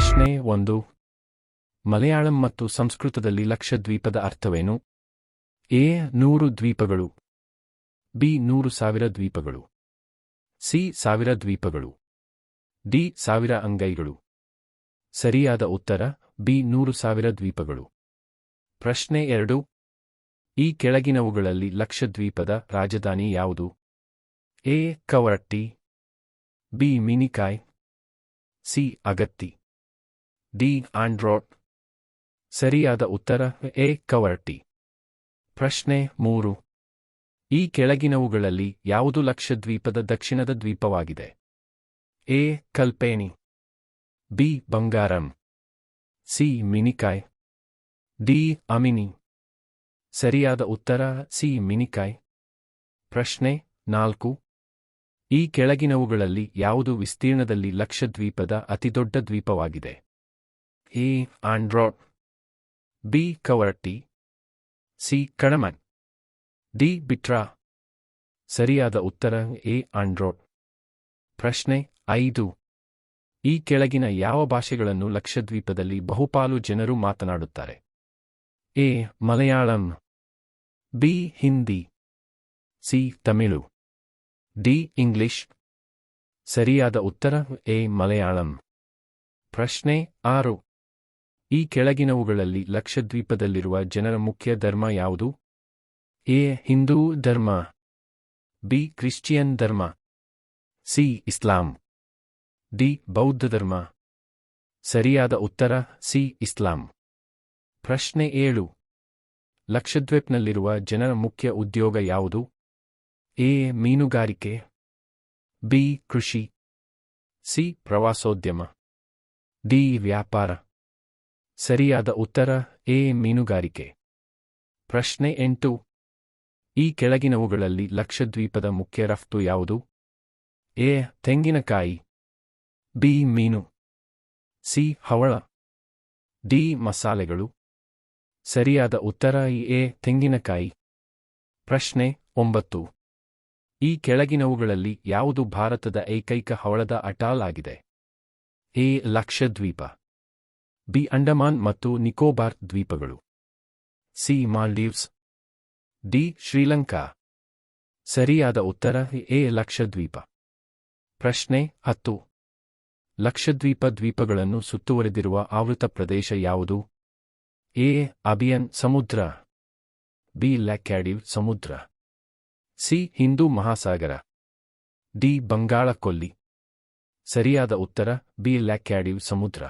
ಪ್ರಶ್ನೆ ಒಂದು. ಮಲಯಾಳಂ ಮತ್ತು ಸಂಸ್ಕೃತದಲ್ಲಿ ಲಕ್ಷದ್ವೀಪದ ಅರ್ಥವೇನು? ಎ, ನೂರು ದ್ವೀಪಗಳು. ಬಿ, ನೂರು ಸಾವಿರ ದ್ವೀಪಗಳು. ಸಿ, ಸಾವಿರ ದ್ವೀಪಗಳು. ಡಿ, ಸಾವಿರ ಅಂಗೈಗಳು. ಸರಿಯಾದ ಉತ್ತರ, ಬಿ, ನೂರು ಸಾವಿರ ದ್ವೀಪಗಳು. ಪ್ರಶ್ನೆ ಎರಡು. ಈ ಕೆಳಗಿನವುಗಳಲ್ಲಿ ಲಕ್ಷದ್ವೀಪದ ರಾಜಧಾನಿ ಯಾವುದು? A, Kavaratti. B, Minicoy. C, Agatti. D Androth. ಸರಿಯಾದ ಉತ್ತರ, ಎ, ಕವರ್ಟಿ. ಪ್ರಶ್ನೆ ಮೂರು. ಈ ಕೆಳಗಿನವುಗಳಲ್ಲಿ ಯಾವುದು ಲಕ್ಷದ್ವೀಪದ ದಕ್ಷಿಣದ ದ್ವೀಪವಾಗಿದೆ? A, Kalpeni. B, Bangaram. C, Minicoy. D, Amini. ಸರಿಯಾದ ಉತ್ತರ, ಸಿ, ಮಿನಿಕಾಯ್. ಪ್ರಶ್ನೆ ನಾಲ್ಕು. ಈ ಕೆಳಗಿನವುಗಳಲ್ಲಿ ಯಾವುದು ವಿಸ್ತೀರ್ಣದಲ್ಲಿ ಲಕ್ಷದ್ವೀಪದ ಅತಿದೊಡ್ಡ ದ್ವೀಪವಾಗಿದೆ? A Androth B Kavaratti C ಕಣಮನ್. D Bitra. ಸರಿಯಾದ ಉತ್ತರ ಎ ಆಂಡ್ರಾಯ್ಡ್ ಪ್ರಶ್ನೆ ಐದು. ಈ ಕೆಳಗಿನ ಯಾವ ಭಾಷೆಗಳನ್ನು ಲಕ್ಷದ್ವೀಪದಲ್ಲಿ ಬಹುಪಾಲು ಜನರು ಮಾತನಾಡುತ್ತಾರೆ? A Malayalam. B Hindi. C Tamil. D English. ಸರಿಯಾದ ಉತ್ತರ ಎ ಮಲಯಾಳಂ. ಪ್ರಶ್ನೆ ಆರು. ಈ ಕೆಳಗಿನವುಗಳಲ್ಲಿ ಲಕ್ಷದ್ವೀಪದಲ್ಲಿರುವ ಜನರ ಮುಖ್ಯ ಧರ್ಮ ಯಾವುದು? ಎ. ಹಿಂದೂ ಧರ್ಮ. ಬಿ. ಕ್ರಿಶ್ಚಿಯನ್ ಧರ್ಮ. ಸಿ. ಇಸ್ಲಾಂ. ಡಿ. ಬೌದ್ಧ ಧರ್ಮ. ಸರಿಯಾದ ಉತ್ತರ, ಸಿ. ಇಸ್ಲಾಂ. ಪ್ರಶ್ನೆ ಏಳು. ಲಕ್ಷದ್ವೀಪ್ನಲ್ಲಿರುವ ಜನರ ಮುಖ್ಯ ಉದ್ಯೋಗ ಯಾವುದು? ಎ. ಮೀನುಗಾರಿಕೆ. ಬಿ. ಕೃಷಿ. ಸಿ. ಪ್ರವಾಸೋದ್ಯಮ. ಡಿ. ವ್ಯಾಪಾರ. ಸರಿಯಾದ ಉತ್ತರ ಎ ಮೀನುಗಾರಿಕೆ. ಪ್ರಶ್ನೆ ಎಂಟು. ಈ ಕೆಳಗಿನವುಗಳಲ್ಲಿ ಲಕ್ಷದ್ವೀಪದ ಮುಖ್ಯ ರಫ್ತು ಯಾವುದು? ಎ. ತೆಂಗಿನಕಾಯಿ. ಬಿ. ಮೀನು. ಸಿ. ಹವಳ. ಡಿ. ಮಸಾಲೆಗಳು. ಸರಿಯಾದ ಉತ್ತರ, ಎ. ತೆಂಗಿನಕಾಯಿ. ಪ್ರಶ್ನೆ ಒಂಬತ್ತು. ಈ ಕೆಳಗಿನವುಗಳಲ್ಲಿ ಯಾವುದು ಭಾರತದ ಏಕೈಕ ಹವಳದ ಅಟಾಲ್ ಆಗಿದೆ? ಎ. ಲಕ್ಷದ್ವೀಪ. ಬಿ ಅಂಡಮಾನ್ ಮತ್ತು ನಿಕೋಬಾರ್ ದ್ವೀಪಗಳು. C Maldives. ಡಿ ಶ್ರೀಲಂಕಾ. ಸರಿಯಾದ ಉತ್ತರ ಎ ಲಕ್ಷದ್ವೀಪ. ಪ್ರಶ್ನೆ ಹತ್ತು. ಲಕ್ಷದ್ವೀಪ ದ್ವೀಪಗಳನ್ನು ಸುತ್ತುವರೆದಿರುವ ಆವೃತ ಪ್ರದೇಶ ಯಾವುದು? ಎ ಅಬಿಯನ್ ಸಮುದ್ರ. ಬಿ ಲ್ಯಾಕ್ಯಾಡಿವ್ ಸಮುದ್ರ. ಸಿ ಹಿಂದೂ ಮಹಾಸಾಗರ. ಡಿ ಬಂಗಾಳ ಕೊಲ್ಲಿ. ಸರಿಯಾದ ಉತ್ತರ ಬಿ ಲ್ಯಾಕ್ಯಾಡಿವ್ ಸಮುದ್ರ.